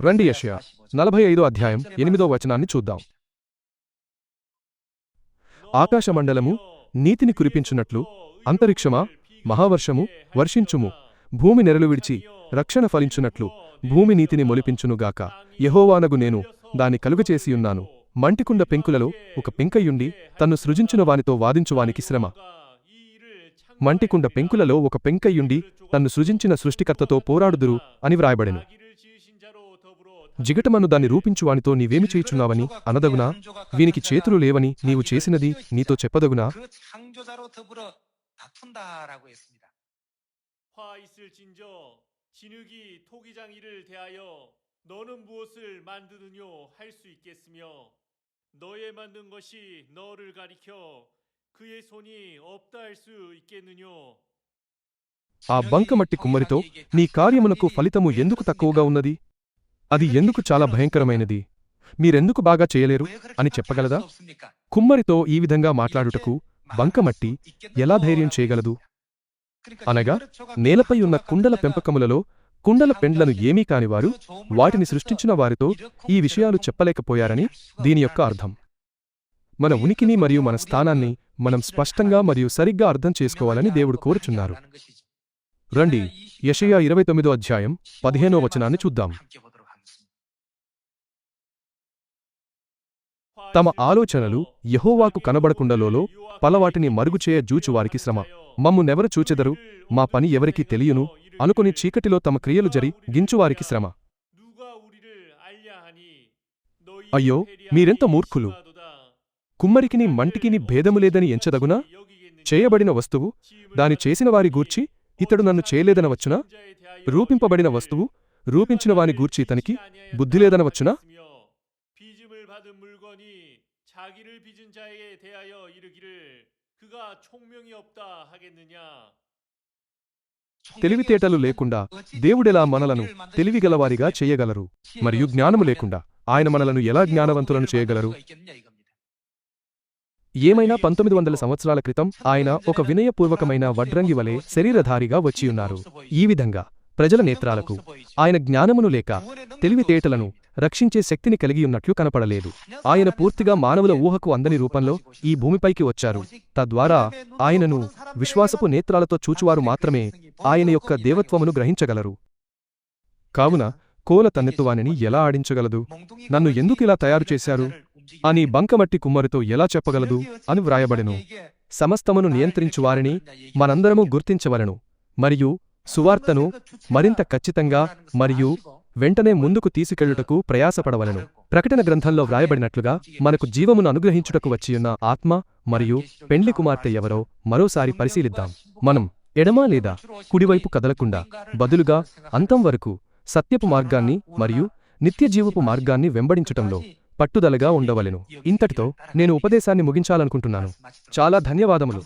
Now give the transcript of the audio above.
రండి యషయా. నలభై ఐదో అధ్యాయం ఎనిమిదో వచనాన్ని చూద్దాం. ఆకాశమండలము నీతిని కురిపించున్నట్లు అంతరిక్షమా మహావర్షము వర్షించుము భూమి నెరలు విడిచి రక్షణ ఫలించున్నట్లు భూమి నీతిని మొలిపించునుగాక యహోవానగు నేను దాని కలుగచేసియున్నాను మంటికుండ పెంకులలో ఒక పెంకయ్యుండి తన్ను సృజించిన వానితో వాదించువానికి శ్రమ. మంటికుండ పెంకులలో ఒక పెంకయ్యుండి తన్ను సృజించిన సృష్టికర్తతో పోరాడుదురు అని వ్రాయబడెను. జిగటమను దాన్ని రూపించువానితో నీవేమి చేయుచున్నావని అనదగునా వీనికి చేతులు లేవని నీవు చేసినది నీతో చెప్పదగునా ఆ బంకమట్టి కుమ్మరితో నీ కార్యమునకు ఫలితము ఎందుకు తక్కువగా ఉన్నది అది ఎందుకు చాలా భయంకరమైనది? మీరెందుకు బాగా చేయలేరు అని చెప్పగలదా? కుమ్మరితో ఈ విధంగా మాట్లాడుటకు బంకమట్టి ఎలా ధైర్యం చేయగలదు? అనగా నేలపై ఉన్న కుండల పెంపకములలో కుండల పెండ్లను ఏమీ కానివారు వాటిని సృష్టించిన వారితో ఈ విషయాలు చెప్పలేకపోయారని దీని యొక్క అర్థం. మన ఉనికిని మరియు మన స్థానాన్ని మనం స్పష్టంగా మరియు సరిగ్గా అర్థం చేసుకోవాలని దేవుడు కోరుచున్నారు. రండి యషయా ఇరవై తొమ్మిదో అధ్యాయం పదిహేనో వచనాన్ని చూద్దాం. తమ ఆలోచనలు యహోవాకు కనబడకుండలోలో పలవాటిని మరుగుచేయ జూచువారికి శ్రమ. మమ్ము నెవరు చూచెదరు? మా పని ఎవరికి తెలియను? అనుకుని చీకటిలో తమ క్రియలు జరి గించువారికి శ్రమ. అయ్యో మీరెంత మూర్ఖులు? కుమ్మరికిని మంటికిని భేదము లేదని ఎంచదగునా? చేయబడిన వస్తువు దాని చేసినవారి గూర్చి ఇతడు నన్ను చేయలేదనవచ్చునా? రూపింపబడిన వస్తువు రూపించిన వాని గూర్చి ఇతనికి బుద్ధిలేదనవచ్చునా 받은 물건이 자기를 빚은 자에게 대하여 이르기를 그가 총명이 없다 하겠느냐 తెలివితేటలు లేకుండా దేవుడెలా మనలను తెలివిగలవారిగా చేయగలరు మరియు జ్ఞానము లేకుండా ఆయన మనలను ఎలా జ్ఞానవంతులను చేయగలరు ఏమైనా పంతొమ్మిది వందల సంవత్సరాల క్రితం ఆయన ఒక వినయపూర్వకమైన వడ్రంగి వలె శరీరధారిగా వచ్చియున్నారు ఈ విధంగా ప్రజల నేత్రాలకు ఆయన జ్ఞానమును లేక తెలివితేటలను రక్షించే శక్తిని కలిగియున్నట్లు కనపడలేదు. ఆయన పూర్తిగా మానవుల ఊహకు అందని రూపంలో ఈ భూమిపైకి వచ్చారు. తద్వారా ఆయనను విశ్వాసపు నేత్రాలతో చూచువారు మాత్రమే ఆయన యొక్క దేవత్వమును గ్రహించగలరు. కావున కోల తన్నెత్తువానిని ఎలా ఆడించగలదు? నన్ను ఎందుకిలా తయారు చేశారు? అని బంకమట్టి కుమ్మరితో ఎలా చెప్పగలదు? అని వ్రాయబడెను. సమస్తమును నియంత్రించువారిని మనందరము గుర్తించవలెను. మరియు సువార్తను మరింత ఖచ్చితంగా మరియు వెంటనే ముందుకు తీసుకెళ్ళుటకు ప్రయాసపడవలను. ప్రకటన గ్రంథంలో వ్రాయబడినట్లుగా మనకు జీవమును అనుగ్రహించుటకు వచ్చియున్న ఆత్మ మరియు పెండ్లి కుమార్తె ఎవరో మరోసారి పరిశీలిద్దాం. మనం ఎడమ లేదా కుడివైపు కదలకుండా బదులుగా అంతం వరకు సత్యపు మార్గాన్ని మరియు నిత్యజీవపు మార్గాన్ని వెంబడించటంలో పట్టుదలగా ఉండవలెను. ఇంతటితో నేను ఉపదేశాన్ని ముగించాలనుకుంటున్నాను. చాలా ధన్యవాదములు.